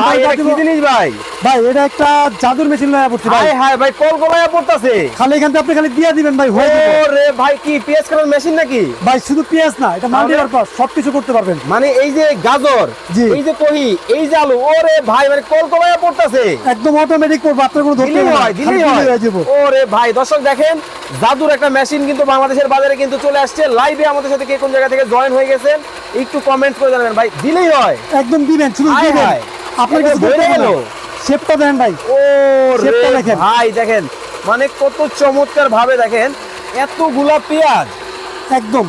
ভাই এটা কি জিনিস ভাই? ভাই এটা একটা জাদুর মেশিন লয়া পড়ছে ভাই। হাই হাই ভাই কল কলায়া পড়তাছে। খালি এখান থেকে আপনি খালি দিয়ে দিবেন ভাই হয়ে যাবে। ওরে ভাই কি পেঁয়াজ কাটার মেশিন নাকি? ভাই শুধু পেঁয়াজ না এটা মাল্টি পারপাস সবকিছু করতে পারবেন। মানে এই যে গাজর। এই যে কহি এই যে আলু ওরে ভাই মানে কল কলায়া পড়তাছে। একদম অটোমেটিক আপনার কোনো ধরতে। হয় দিলেই হয়। ওরে ভাই দর্শক দেখেন জাদুর একটা মেশিন কিন্তু বাংলাদেশের বাজারে কিন্তু চলে আসছে। লাইভে আমাদের সাথে কে কোন জায়গা থেকে জয়েন হয়ে গেছেন একটু কমেন্ট করে জানাবেন ভাই দিলেই হয়। একদম দিবেন শুধু দিবেন। হায়। আপনার কিছু না গেল। শেপটা দেন ভাই। ও শেপটা দেখেন। ভাই দেখেন। মানে কত চমৎকার ভাবে দেখেন এতগুলা পেঁয়াজ। একদম।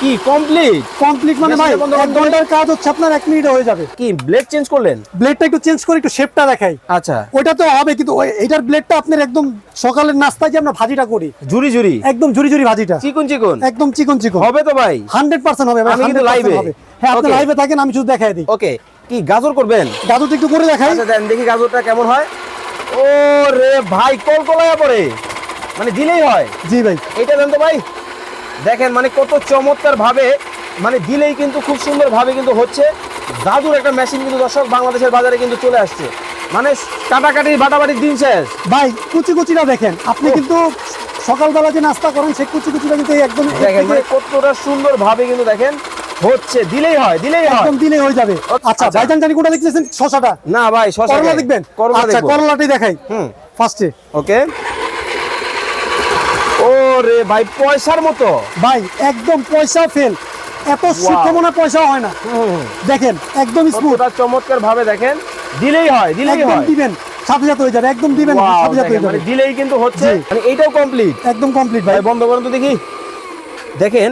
কি কমপ্লিট কমপ্লিট মানে ভাই এক ঘণ্টার কাজ হচ্ছে আপনার এক মিনিটে হয়ে যাবে। কি ব্লেড চেঞ্জ করলেন? ব্লেডটা একটু চেঞ্জ করে একটু শেপটা দেখাই। আচ্ছা। ওইটা তো হবে কিন্তু এটার ব্লেডটা আপনার একদম সকালের নাস্তায় যে আমরা ভাজিটা করি। জুরি জুরি একদম ঝুরি ঝুরি ভাজিটা। চিকন চিকন? একদম চিকন চিকন। হবে তো ভাই। হান্ড্রেড পার্সেন্ট হবে ভাই আমি কিন্তু 100%। হবে। হ্যাঁ আপনি. লাইভে থাকেন আমি শুধু দেখাই দিই। ওকে কি গাজর করবেন? গাজরটা একটু করে দেখাই। আচ্ছা দেন দেখি গাজরটা কেমন হয়। ও রে ভাই কলকলায়া পড়ে। মানে দিলেই হয়। জি ভাই। এটা দেন তো ভাই। দেখেন মানে কত চমৎকার ভাবে মানে দিলেই কিন্তু খুব সুন্দর ভাবে কিন্তু হচ্ছে। দাদুর একটা মেশিন কিন্তু দর্শক বাংলাদেশের বাজারে কিন্তু চলে আসছে। মানে কাটাকাটি বাটাবাটির দিন শেষ। ভাই কুচি কুচিটা দেখেন। আপনি কিন্তু সকালবেলা যে নাস্তা করেন সেই কুচি কুচিটা কিন্তু একদম দেখেন মানে কতটা সুন্দর ভাবে কিন্তু দেখেন হচ্ছে দিলেই হয় দিলেই হয়। একদম দিলে হয়ে যাবে। আচ্ছা। আচ্ছা। ভাইজান জানি কোনটা দেখতেছেন? শশাটা? না ভাই শশা করলা দেখবেন? করলা আচ্ছা করলাটাই দেখাই। হুম। ফার্স্টে ওকে। ও রে ভাই পয়সার মতো। ভাই একদম পয়সা ফেল এত সুখমনা পয়সা হয় না। দেখেন একদম স্মুথ চমৎকার ভাবে দেখেন। দিলেই হয় দিলেই হয়। দিবেন। সাথে সাথে হয়ে যাবে একদম দিবেন সাথে সাথে হয়ে মানে যাবে দিলেই কিন্তু হচ্ছে। জি। মানে এইটাও কমপ্লিট একদম কমপ্লিট ভাই। ভাই বন্ধ করেন তো দেখি। দেখেন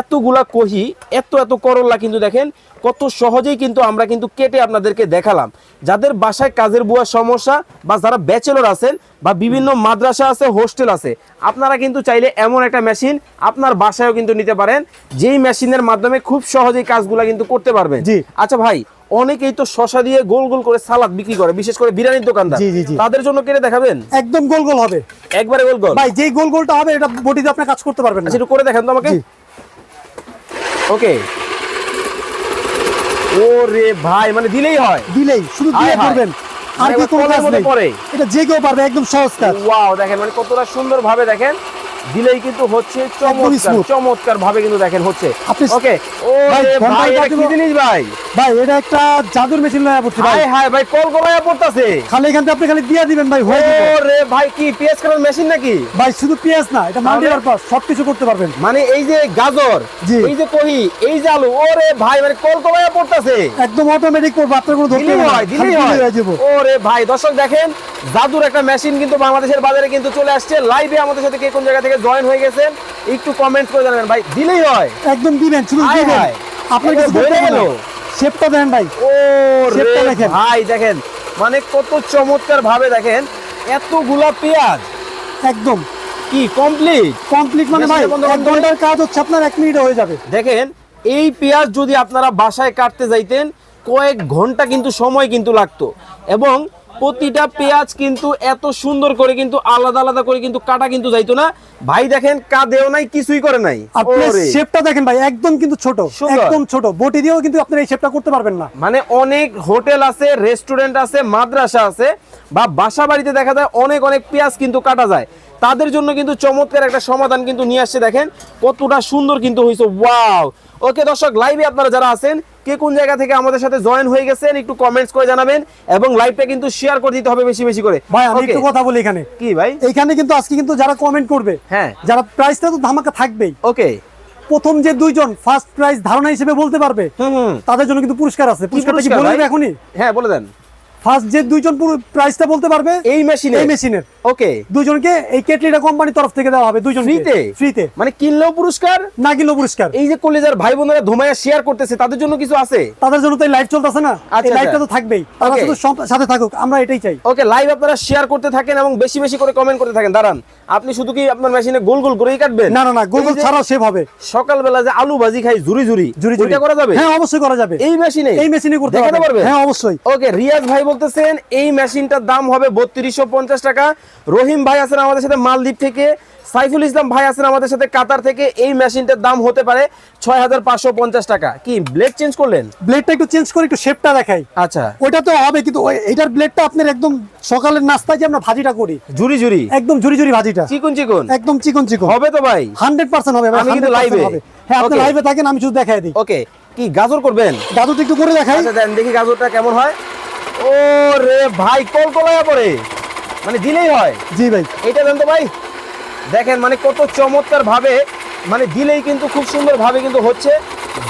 এতগুলা কহি এত এত করল্লা কিন্তু দেখেন কত সহজেই কিন্তু আমরা কিন্তু কেটে আপনাদেরকে দেখালাম। যাদের বাসায় কাজের বুয়ার সমস্যা বা যারা ব্যাচেলর আছেন বা বিভিন্ন মাদ্রাসা আছে হোস্টেল আছে আপনারা কিন্তু চাইলে এমন একটা মেশিন আপনার বাসায়ও কিন্তু নিতে পারেন যেই মেশিনের মাধ্যমে খুব সহজেই কাজগুলা কিন্তু করতে পারবেন। জি। আচ্ছা ভাই অনেকেই তো শশা দিয়ে গোল গোল করে সালাদ বিক্রি করে বিশেষ করে বিরিয়ানির দোকানদার। তাদের জন্য কেটে দেখাবেন? একদম গোল গোল হবে। একবারে গোল গোল? ভাই যেই গোল গোলটা হবে এটা বডিতে আপনি কাজ করতে পারবেন না। আচ্ছা একটু করে দেখেন তো আমাকে। ওকে। ওরে ভাই মানে দিলেই হয়। দিলেই শুধু দিয়ে। করবেন আর মানে কি কোনো কাজ নেই। এটা যে কেউ পারবে একদম সহজ কাজ। ওয়াও দেখেন মানে কতটা সুন্দর ভাবে দেখেন দিলেই কিন্তু হচ্ছে চমৎকার চমৎকার ভাবে কিন্তু দেখেন হচ্ছে। ওকে ও ভাই, এটা কি জিনিস ভাই? ভাই এটা একটা জাদুর মেশিন লয়া পড়ছে ভাই। হাই হাই ভাই কল কলায়া পড়তাছে। খালি এখান থেকে আপনি খালি দিয়ে দিবেন ভাই হয়ে যাবে। রে ভাই কি পেঁয়াজ কাটার মেশিন নাকি? ভাই শুধু পেঁয়াজ না এটা মাল্টি? পারপাস সবকিছু করতে পারবেন। মানে এই যে গাজর। এই যে কহি এই যে আলু ও রে ভাই মানে কল কলায়া পড়তাছে। একদম অটোমেটিক করব আপনার কোনো ধরতে হয় দিলেই হয়। ওরে ভাই দর্শক দেখেন জাদুর একটা মেশিন কিন্তু বাংলাদেশের বাজারে কিন্তু চলে আসছে। লাইভে আমাদের সাথে কে কোন জায়গা থেকে জয়েন হয়ে গেছেন একটু কমেন্ট করে জানাবেন। ভাই দিলেই হয়। একদম দিবেন শুধু দিবেন। আপনার কিছু হবে গেল। শেপটা ভাই। ও শেপটা দেখেন। ভাই দেখেন মানে কত চমৎকার ভাবে দেখেন এতগুলা পেঁয়াজ। একদম। কি কমপ্লিট কমপ্লিট মানে ভাই এক ঘণ্টার কাজ হচ্ছে আপনার এক মিনিটে হয়ে যাবে। দেখেন এই পেঁয়াজ যদি আপনারা বাসায় কাটতে যাইতেন কয়েক ঘণ্টা কিন্তু সময় কিন্তু লাগতো। এবং প্রতিটা পেঁয়াজ কিন্তু এত সুন্দর করে কিন্তু আলাদা আলাদা করে কিন্তু কাটা কিন্তু যাইতো না। ভাই দেখেন কাদেও নাই কিছুই করে নাই। আপনি শেপটা দেখেন ভাই একদম কিন্তু ছোট একদম ছোট। বটি দিয়েও কিন্তু আপনি এই শেপটা করতে পারবেন না। মানে অনেক হোটেল আছে রেস্টুরেন্ট আছে মাদ্রাসা আছে বা বাসা বাড়িতে দেখা যায় অনেক অনেক পেঁয়াজ কিন্তু কাটা যায়। তাদের জন্য কিন্তু চমৎকার একটা সমাধান কিন্তু নিয়ে আসছে দেখেন। কতটা সুন্দর কিন্তু হয়েছে ওয়াও! ওকে দর্শক লাইভে আপনারা যারা আছেন কে কোন জায়গা থেকে আমাদের সাথে জয়েন হয়ে গেছেন একটু কমেন্টস করে জানাবেন এবং লাইভটা কিন্তু শেয়ার করে দিতে হবে বেশি বেশি করে। ভাই আমি একটু কথা বলি এখানে। কি ভাই? এইখানে কিন্তু আজকে কিন্তু যারা কমেন্ট করবে হ্যাঁ। যারা প্রাইসটা তো ধামাকা থাকবেই। ওকে প্রথম যে দুইজন ফার্স্ট প্রাইজ ধারণা হিসেবে বলতে পারবে তাদের জন্য কিন্তু পুরস্কার আছে। পুরস্কারটা কি পুরস্কার বলে এখনই? হ্যাঁ বলে দেন। ফার্স্ট যে দুইজন পুরো প্রাইসটা বলতে পারবে এই মেশিনে এই মেশিনের ওকে দুইজনকে এই কেটলিটা কোম্পানির তরফ থেকে দেওয়া হবে দুইজন ফ্রিতে ফ্রিতে মানে কিনলেও পুরস্কার না কিনলেও পুরস্কার। এই যে কলেজার ভাই বোনেরা শেয়ার করতেছে তাদের জন্য কিছু আছে? তাদের জন্য তো লাইভ চলতেছে না। আচ্ছা, এই লাইভটা আচ্ছা। তো থাকবেই। তারা শুধু সাথে থাকুক আমরা এটাই চাই। ওকে লাইভ আপনারা শেয়ার করতে থাকেন এবং বেশি বেশি করে কমেন্ট করতে থাকেন। দাঁড়ান আপনি শুধু কি আপনার মেশিনে গোল গোল করেই কাটবেন? না না না গোল গোল ছাড়াও সেভ হবে। সকালবেলা যে আলু ভাজি খাই ঝুরি ঝুরি জুরি ওইটা করা যাবে? হ্যাঁ অবশ্যই করা যাবে। এই মেশিনে এই মেশিনে করতে পারবে হ্যাঁ অবশ্যই। ওকে রিয়াজ ভাই বলতেছেন এই মেশিনটার দাম হবে বত্রিশশো পঞ্চাশ টাকা। রহিম ভাই আছেন আমাদের সাথে মালদ্বীপ থেকে সাইফুল ইসলাম ভাই আছেন আমাদের সাথে কাতার থেকে। এই মেশিনটার দাম হতে পারে ছয় হাজার পাঁচশো পঞ্চাশ টাকা। কি ব্লেড চেঞ্জ করলেন? ব্লেডটা একটু চেঞ্জ করে একটু শেপটা দেখাই। আচ্ছা। ওইটা তো হবে কিন্তু এইটার ব্লেডটা আপনার একদম সকালের নাস্তায় যে আমরা ভাজিটা করি। ঝুরি ঝুরি? একদম ঝুরি ঝুরি ভাজিটা। চিকুন চিকুন? একদম চিকন চিকন। হবে তো ভাই। হান্ড্রেড পার্সেন্ট হবে আমি কিন্তু 100% live এ। হবে। হ্যাঁ আপনি লাইভে থাকেন আমি শুধু দেখাই দিই। ওকে কি গাজর করবেন? দাদুটা একটু করে দেখাই। আচ্ছা দেন দেখি গাজরটা কেমন হয়। ও রে ভাই কলকলায়া পড়ে। মানে দিলেই হয়। জি ভাই। এটা দেন তো ভাই? দেখেন মানে কত চমৎকার ভাবে মানে দিলেই কিন্তু খুব সুন্দর ভাবে কিন্তু হচ্ছে।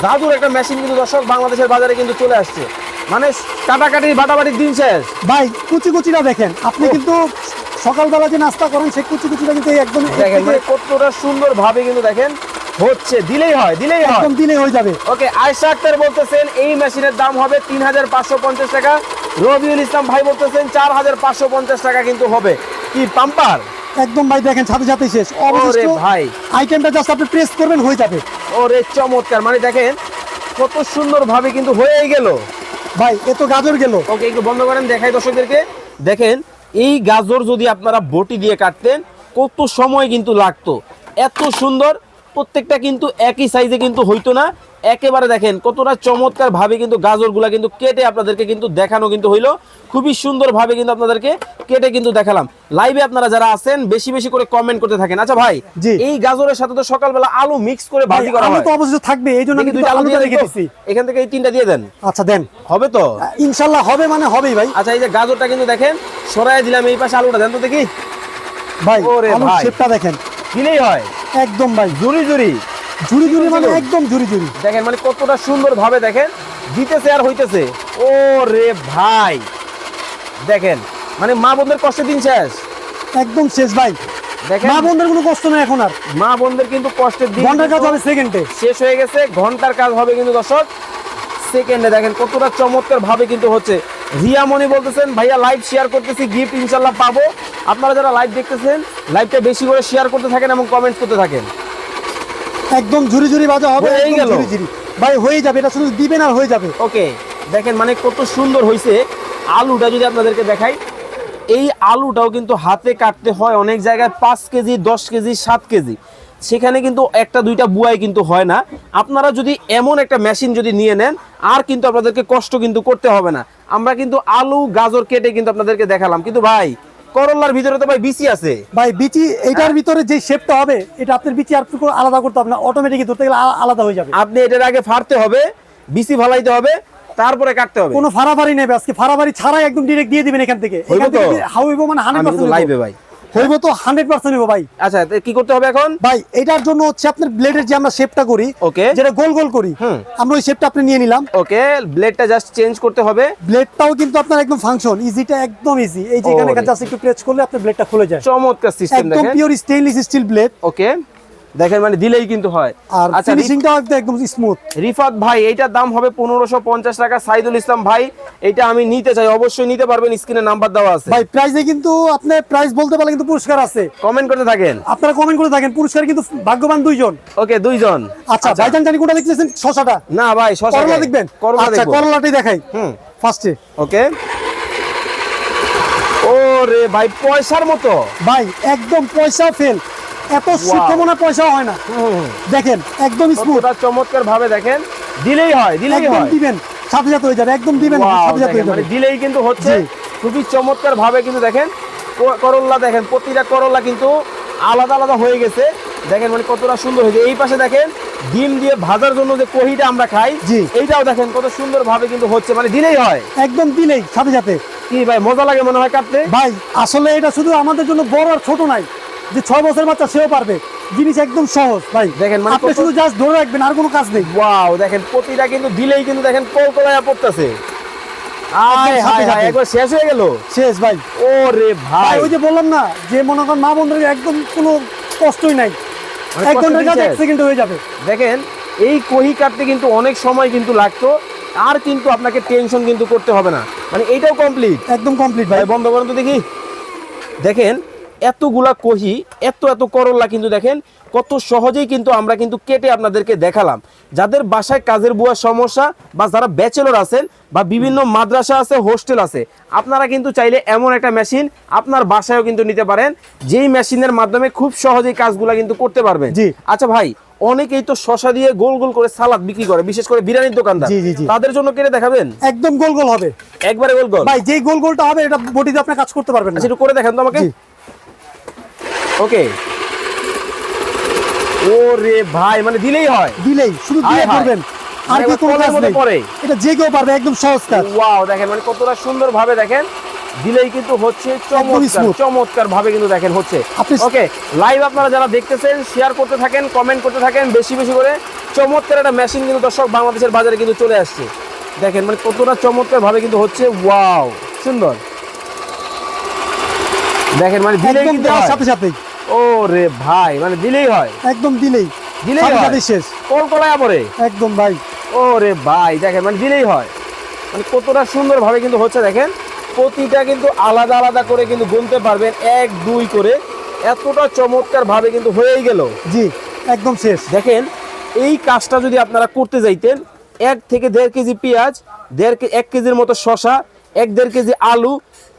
দাদুর একটা মেশিন কিন্তু দর্শক বাংলাদেশের বাজারে কিন্তু চলে আসছে। মানে কাটাকাটি বাটাবাটির দিন শেষ। ভাই কুচি কুচিটা দেখেন। আপনি কিন্তু সকালবেলা যে নাস্তা করেন সেই কুচি কুচিটা কিন্তু একদম দেখেন মানে কতটা সুন্দর ভাবে কিন্তু দেখেন হচ্ছে দিলেই হয় দিলেই হয়। একদম দিলে হয়ে যাবে। ওকে আয়সা আক্তার বলতেছেন এই মেশিনের দাম হবে তিন হাজার পাঁচশো পঞ্চাশ টাকা। রবিউল ইসলাম ভাই বলতেছেন চার হাজার পাঁচশো পঞ্চাশ টাকা কিন্তু হবে। কি পাম্পার? একদম ভাই দেখেন সাথে সাথে শেষ। ভাই। আইটেমটা জাস্ট আপনি প্রেস করবেন হয়ে যাবে। ওরে চমৎকার মানে দেখেন কত সুন্দর ভাবে কিন্তু হয়েই গেল। ভাই এ তো গাজর গেল। ওকে একটু বন্ধ করেন দেখাই দর্শকদেরকে। দেখেন এই গাজর যদি আপনারা বটি দিয়ে কাটতেন কত সময় কিন্তু লাগতো। এত সুন্দর প্রত্যেকটা কিন্তু একই সাইজে কিন্তু হইতো না। একেবারে দেখেন কতটা চমৎকার ভাবে কিন্তু গাজরগুলা কিন্তু কেটে আপনাদেরকে কিন্তু দেখানো কিন্তু হইল। খুবই সুন্দর ভাবে কিন্তু আপনাদেরকে কেটে কিন্তু দেখালাম। লাইভে আপনারা যারা আছেন বেশি বেশি করে কমেন্ট করতে থাকেন। আচ্ছা ভাই এই গাজরের সাথে তো সকালবেলা আলু মিক্স করে ভাজি করা আলু হয়। তো অবশ্যই থাকবে এই জন্য আমি দুইটা আলু দিয়ে রেখে এখান থেকে এই তিনটা দিয়ে দেন। আচ্ছা দেন। হবে তো? ইনশাল্লাহ হবে মানে হবেই ভাই। আচ্ছা এই যে গাজরটা কিন্তু দেখেন সরাই দিলাম এই পাশে আলুটা। দেন তো দেখি। ভাই ভাই। শেপটা দেখেন। দিলেই হয়। একদম ভাই। জুরি জুরি ঝুরি ঝুরি মানে একদম ঝুরি ঝুরি দেখেন মানে কতটা সুন্দর ভাবে দেখেন দিতেছে আর হইতেছে। ও রে ভাই। দেখেন মানে মা বোনদের কষ্টের দিন শেষ। একদম শেষ ভাই। দেখেন। মা বোনদের কোনো কষ্ট নেই এখন আর। মা বোনদের কিন্তু কষ্টের দিন ঘণ্টার কাজ হবে সেকেন্ডে শেষ হয়ে গেছে ঘণ্টার কাজ হবে কিন্তু দর্শক সেকেন্ডে দেখেন কতটা চমৎকার ভাবে কিন্তু হচ্ছে। রিয়া মনি বলতেছেন ভাইয়া লাইভ শেয়ার করতেছি গিফট ইনশাল্লাহ পাবো। আপনারা যারা লাইভ দেখতেছেন লাইভটা বেশি করে শেয়ার করতে থাকেন এবং কমেন্ট করতে থাকেন। একদম ঝুরি ঝুরি বাজা হবে একদম গেল। ঝুরি ঝুরি। ভাই হয়ে যাবে এটা শুধু দিবেন আর হয়ে যাবে। ওকে দেখেন মানে কত সুন্দর হয়েছে আলুটা যদি আপনাদেরকে দেখাই এই আলুটাও কিন্তু হাতে কাটতে হয় অনেক জায়গায় পাঁচ কেজি দশ কেজি সাত কেজি। সেখানে কিন্তু একটা দুইটা বুয়াই কিন্তু হয় না। আপনারা যদি এমন একটা মেশিন যদি নিয়ে নেন আর কিন্তু আপনাদেরকে কষ্ট কিন্তু করতে হবে না। আমরা কিন্তু আলু গাজর কেটে কিন্তু আপনাদেরকে দেখালাম। কিন্তু ভাই করল্লার ভিতরে তো ভাই বিচি আছে। ভাই বিচি। এটার ভিতরে যে শেপটা হবে এটা আপনার বিচি আর আলাদা করতে হবে না অটোমেটিক ধরতে গেলে আলাদা হয়ে যাবে। আপনি এটার আগে ফাড়তে হবে বিচি ফালাইতে হবে তারপরে কাটতে হবে। কোনো ফাড়াফাড়ি নেই আজকে ফাড়াফাড়ি ছাড়াই একদম ডিরেক্ট দিয়ে দিবেন এখান থেকে। হইবো মানে হান্ড্রেড পার্সেন্ট লাইভে ভাই। হইব তো হান্ড্রেড পার্সেন্ট হইব ভাই। আচ্ছা কি করতে হবে এখন? ভাই এটার জন্য হচ্ছে আপনার ব্লেডের যে আমরা শেপটা করি ওকে যেটা গোল গোল করি। আমরা ওই শেপটা আপনি নিয়ে নিলাম। ওকে ব্লেডটা জাস্ট চেঞ্জ করতে হবে। ব্লেডটাও কিন্তু আপনার একদম ফাংশন ইজিটা একদম ইজি এই যে এখানে। জাস্ট একটু প্রেস করলে আপনার ব্লেডটা খুলে যায়। চমৎকার সিস্টেম একদম দেখেন। Pure stainless steel blade okay দেখেন মানে দিলেই কিন্তু হয়। আর আচ্ছা একদম স্মুথ রিফাত ভাই এইটার দাম হবে পনেরোশো পঞ্চাশ টাকা। সাইদুল ইসলাম ভাই এটা আমি নিতে চাই। অবশ্যই নিতে পারবেন স্ক্রিনে নাম্বার দেওয়া আছে। ভাই প্রাইসে কিন্তু প্রাইস বলতে পারলে কিন্তু পুরস্কার আছে। কমেন্ট করতে থাকেন। আপনারা কমেন্ট থাকেন পুরস্কার কিন্তু ভাগ্যবান দুইজন। ওকে দুইজন। আচ্ছা ভাইজান জানি কোনটা দেখতেছেন? শশাটা। না ভাই শশা করলা দেখবেন? করলা আচ্ছা দেখব। করলাটাই দেখাই। হুম। ফার্স্টে ওকে ও রে ভাই পয়সার মতো। ভাই একদম পয়সা ফেল এত সুখমনা পয়সা হয় না। দেখেন একদম স্মুথ চমৎকার ভাবে দেখেন। দিলেই হয় দিলেই হয়। দিবেন সাথে সাথে হয়ে যাবে একদম দিবেন সাথে সাথে হয়ে মানে যাবে। দিলেই কিন্তু হচ্ছে। খুবই চমৎকার ভাবে কিন্তু দেখেন করল্লা দেখেন প্রতিটা করল্লা কিন্তু আলাদা আলাদা হয়ে গেছে। দেখেন মানে কতটা সুন্দর হয়েছে। এই পাশে দেখেন ডিম দিয়ে ভাজার জন্য যে কহিটা আমরা খাই। এইটাও দেখেন কত সুন্দর ভাবে কিন্তু হচ্ছে মানে দিলেই হয়। একদম দিলেই সাথে সাথে। কি ভাই মজা লাগে মনে হয় কাটতে? ভাই আসলে এটা শুধু আমাদের জন্য বড় আর ছোট নাই। যে ছয় বছর বাচ্চা সেও পারবে। জিনিস একদম সহজ ভাই। দেখেন, মানে আপনি শুধু জাস্ট ধরে রাখবেন আর কোনো কাজ নেই। ওয়াও দেখেন প্রতিটা কিন্তু দিলেই কিন্তু দেখেন কলকলায় পড়তেছে। আয় সাথে সাথে। একবার শেষ হয়ে গেল? শেষ ভাই। ও রে ভাই। ভাই ওই যে বললাম না যে মনে করেন মা বন্ধুদের একদম কোনো কষ্টই নাই। মানে এক ঘণ্টার কাজ এক দিচ্ছে? হয়ে যাবে। দেখেন এই কহি কাটতে কিন্তু অনেক সময় কিন্তু লাগতো আর কিন্তু আপনাকে টেনশন কিন্তু করতে হবে না। মানে এইটাও কমপ্লিট একদম কমপ্লিট ভাই। ভাই বন্ধ করেন তো দেখি। দেখেন এতগুলা কহি এত এত করল্লা কিন্তু দেখেন কত সহজেই কিন্তু আমরা কিন্তু কেটে আপনাদেরকে দেখালাম। যাদের বাসায় কাজের বুয়ার সমস্যা বা যারা ব্যাচেলর আছেন বা বিভিন্ন মাদ্রাসা আছে হোস্টেল আছে আপনারা কিন্তু চাইলে এমন একটা মেশিন আপনার বাসায়ও কিন্তু নিতে পারেন যেই মেশিনের মাধ্যমে খুব সহজেই কাজগুলো কিন্তু করতে পারবেন। জি। আচ্ছা ভাই অনেকেই তো শশা দিয়ে গোল গোল করে সালাদ বিক্রি করে বিশেষ করে বিরিয়ানির দোকানদার। তাদের জন্য কেটে দেখাবেন? একদম গোল গোল হবে। একবারে গোল গোল? ভাই যেই গোল গোলটা হবে এটা বডিতে আপনি কাজ করতে পারবেন না। আচ্ছা একটু করে দেখেন তো আমাকে। ওকে। ওরে ভাই মানে দিলেই হয়। দিলেই শুধু দিয়ে। করবেন। আর কি মানে কোনো কাজ নেই। পড়ে। এটা যে কেউ পারবে একদম সহজ কাজ। ওয়াও দেখেন মানে কতটা সুন্দর ভাবে দেখেন। দিলেই কিন্তু হচ্ছে চমৎকার চমৎকার ভাবে কিন্তু দেখেন হচ্ছে। ওকে লাইভ আপনারা যারা দেখতেছেন শেয়ার করতে থাকেন কমেন্ট করতে থাকেন বেশি বেশি করে। চমৎকার একটা মেশিন কিন্তু দর্শক বাংলাদেশের বাজারে কিন্তু চলে আসছে। দেখেন মানে কতটা চমৎকার ভাবে কিন্তু হচ্ছে ওয়াও সুন্দর। দেখেন মানে দিলেই কিন্তু সাথে সাথেই। ও রে ভাই মানে দিলেই হয়। একদম দিলেই। দিলেই হয়। শেষ। কল কলায়া পরে একদম ভাই। ও রে ভাই দেখেন মানে দিলেই হয়। মানে কতটা সুন্দর ভাবে কিন্তু হচ্ছে দেখেন প্রতিটা কিন্তু আলাদা আলাদা করে কিন্তু গুনতে পারবেন এক দুই করে। এতটা চমৎকার ভাবে কিন্তু হয়েই গেল। জি একদম শেষ। দেখেন এই কাজটা যদি আপনারা করতে যাইতেন এক থেকে দেড় কেজি পেঁয়াজ দেড় এক কেজির মতো শশা এক দেড় কেজি আলু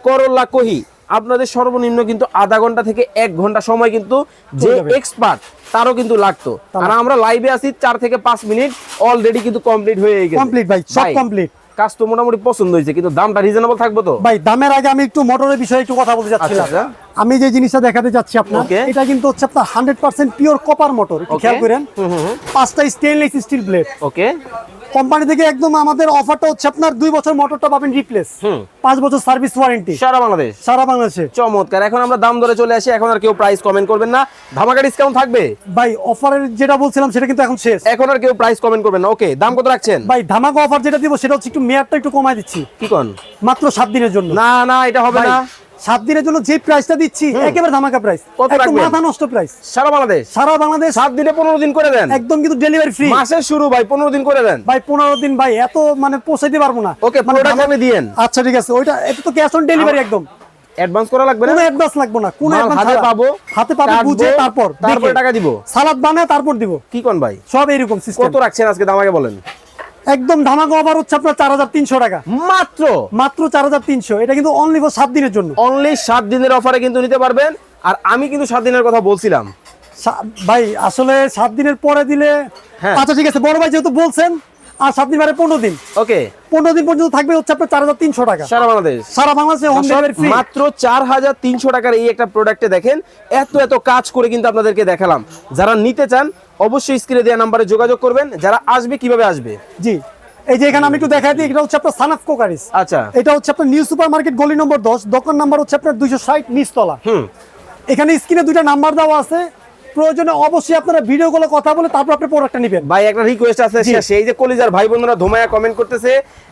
করলা কহি আপনাদের সর্বনিম্ন কিন্তু আধা ঘণ্টা থেকে এক ঘণ্টা সময় কিন্তু যে এক্সপার্ট তারও কিন্তু লাগতো। আর আমরা লাইভে আছি চার থেকে পাঁচ মিনিট অলরেডি কিন্তু কমপ্লিট হয়ে গেছে। Complete ভাই, সব complete। কাজ তো মোটামুটি পছন্দ হয়েছে কিন্তু দামটা রিজনেবল থাকবে তো? ভাই দামের আগে আমি একটু মোটরের বিষয়ে একটু কথা বলতে যাচ্ছিলাম আচ্ছা, আমি যে জিনিসটা দেখাতে যাচ্ছি আপনার Okay. এটা কিন্তু হচ্ছে আপনার hundred percent pure copper motor খেয়াল করেন। পাঁচটা stainless steel blade okay company থেকে একদম আমাদের অফারটা হচ্ছে আপনার দুই বছর মোটরটা পাবেন রিপ্লেস পাঁচ বছর সার্ভিস ওয়ারেন্টি সারা বাংলাদেশ? সারা বাংলাদেশে। চমৎকার। এখন আমরা দাম ধরে চলে আসি এখন আর কেউ প্রাইস কমেন্ট করবেন না। ধামাকা ডিসকাউন্ট থাকবে? ভাই অফারের যেটা বলছিলাম সেটা কিন্তু এখন শেষ। এখন আর কেউ প্রাইস কমেন্ট করবেন না। ওকে দাম কত রাখছেন? ভাই ধামাকা অফার যেটা দিব সেটা হচ্ছে একটু মেয়াদটা একটু কমায় দিচ্ছি। কি কন? মাত্র সাত দিনের জন্য। না না এটা হবে না। সাত দিনের জন্য যে প্রাইসটা দিচ্ছি একেবারে ধামাকা প্রাইস একদম মাথা নষ্ট প্রাইস সারা বাংলাদেশ? সারা বাংলাদেশ। সাত দিনে পনেরো দিন করে দেন। একদম কিন্তু ডেলিভারি ফ্রি মাসের শুরু ভাই পনেরো দিন করে দেন। ভাই পনেরো দিন ভাই এত মানে পৌঁছাইতে পারব না। ওকে মানে প্রোডাক্ট আমি দিয়েন আচ্ছা ঠিক আছে। ওইটা এটা তো ক্যাশ অন ডেলিভারি একদম। অ্যাডভান্স করা লাগবে না? কোনো অ্যাডভান্স লাগবে না। কোনো মাল হাতে পাবো হাতে পাবে কাটবো, বুঝে তারপর তারপরে টাকা দিব। সালাদ বানায় তারপর দিব। কি কোন ভাই? সব এইরকম সিস্টেম কত রাখছেন আজকে দাম আগে বলেন? একদম ধামাকা অফার হচ্ছে আপনার চার হাজার তিনশো টাকা। মাত্র? মাত্র চার হাজার তিনশো। এটা কিন্তু অনলি ফর সাত দিনের জন্য। অনলি সাত দিনের অফারে কিন্তু নিতে পারবেন। আর আমি কিন্তু সাত দিনের কথা বলছিলাম। ভাই আসলে সাত দিনের পরে দিলে হ্যাঁ। আচ্ছা ঠিক আছে বড় ভাই যেহেতু বলছেন আর সাত দিন মানে পনেরো দিন। ওকে। পনেরো দিন পর্যন্ত থাকবে হচ্ছে আপনার চার হাজার তিনশো টাকা। সারা বাংলাদেশ। সারা বাংলাদেশে হোম ডেলিভারি মাত্র চার হাজার তিনশো টাকার এই একটা প্রোডাক্টে দেখেন এত এত কাজ করে কিন্তু আপনাদেরকে দেখালাম। যারা নিতে চান অবশ্যই স্ক্রিনে দেওয়া নাম্বারে যোগাযোগ করবেন। যারা আসবে কীভাবে আসবে? জি। এই যে এখানে আমি একটু দেখাই দিই এটা হচ্ছে আপনার সানাফ কোকারিস আচ্ছা। এটা হচ্ছে আপনার নিউ সুপার মার্কেট গলি নম্বর দশ। দোকান নাম্বার হচ্ছে আপনার দুইশো ষাট নিচতলা। হুম। এখানে স্ক্রিনে দুইটা নাম্বার দেওয়া আছে। প্রয়োজনে অবশ্যই আপনারা ভিডিও কলে কথা বলে তারপর আপনি প্রোডাক্টটা নেবেন। ভাই একটা রিকোয়েস্ট আছে সেই যে কলিজার ভাই বোনেরা ধোমায়া কমেন্ট করতেছে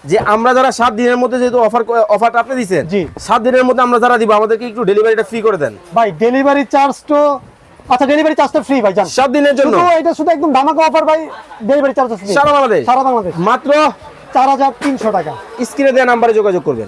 যে আমরা যারা সাত দিনের মধ্যে যেহেতু অফার অফারটা আপনি দিচ্ছেন। সাত দিনের মধ্যে আমরা যারা দিব আমাদেরকে একটু ডেলিভারিটা ফ্রি করে দেন। ভাই ডেলিভারি চার্জ তো আচ্ছা ডেলিভারি চার্জটা ফ্রি ভাই জান। সাত দিনের জন্য। এটা শুধু একদম ধামাকা অফার ভাই ডেলিভারি চার্জ ফ্রি সারা বাংলাদেশ? সারা বাংলাদেশ। মাত্র চার হাজার তিনশো টাকা। স্ক্রিনে দেওয়া নাম্বারে যোগাযোগ করবেন।